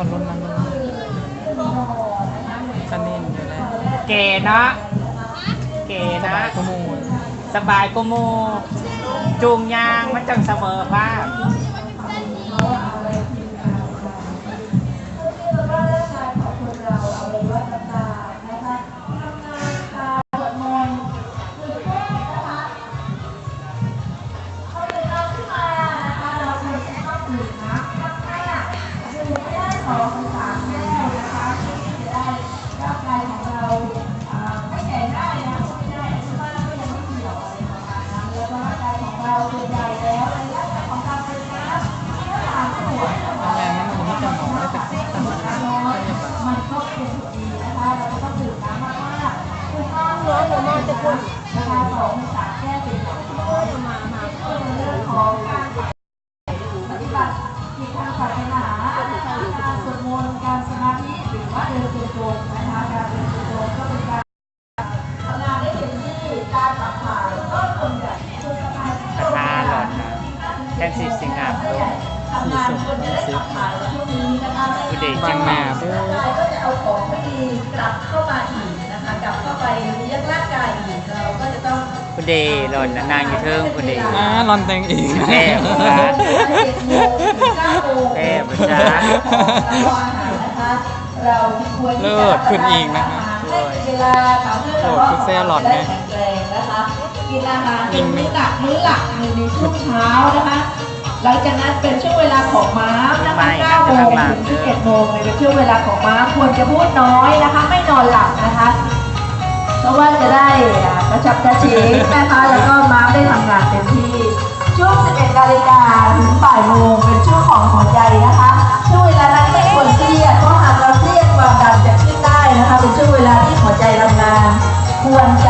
อนลดน้ำมันสนิ่นอยู่แล้วเก๋นะเก๋สบายนะ ก็มูสบายกูมู จูงยางมันจังเสมอภาพ นหรือมากจะคุณสองสามแก้เป็นสองร้อยมามาเพื่อเรื่องของการปฏิบัติที่ทางศาสนาการสวดมนต์การสมาธิหรือว่าเดินจงกรมนะคะการเดินจงกรมก็เป็นการทำงานได้เต็มที่การขับถ่ายก็คงแบบคุณสบายราคาหลอดนะแค่สิบสิงหาคมทำงานคนจะได้ขับถ่ายช่วงนี้นะคะผู้เด็กบาจังมาเด้อร่างกายก็จะเอาของไม่ดีกลับเข้ามาอีก กลับเข้าไปเลี้ยงร่างกายอีกเราก็จะต้องผู้เด็กหล่นนะนางอยู่เทิงผู้เด็กอ่ารอนแตงอีกแม่บุษราเจ็ดโมงถึงเก้าโมงแม่บุษราเราอาหารนะคะ เราควรที่จะรับประทานอาหารให้เป็นเวลาค่ะเพื่อเราก็จะได้แข็งแรงนะคะ กินอาหารเป็นมื้อหลักมื้อหลักในช่วงเช้านะคะ หลังจากนั้นเป็นช่วงเวลาของม้ามนะคะ9โมงถึง11โมงเนี่ยเป็นช่วงเวลาของม้ามควรจะพูดน้อยนะคะ ไม่นอนหลับนะคะ เพราะว่าจะได้กระชับกระเฉงนะคะแล้วก็ม้ามได้ทำงานเต็มที่ช่วง 11นาฬิกาถึงบ่ายโมงเป็นช่วงของหัวใจนะคะช่วงเวลานั้นไม่ควรเครียดเพราะหากเราเครียดความดันจะขึ้นได้นะคะ เป็นช่วงเวลาที่หัวใจทำงานควรจะ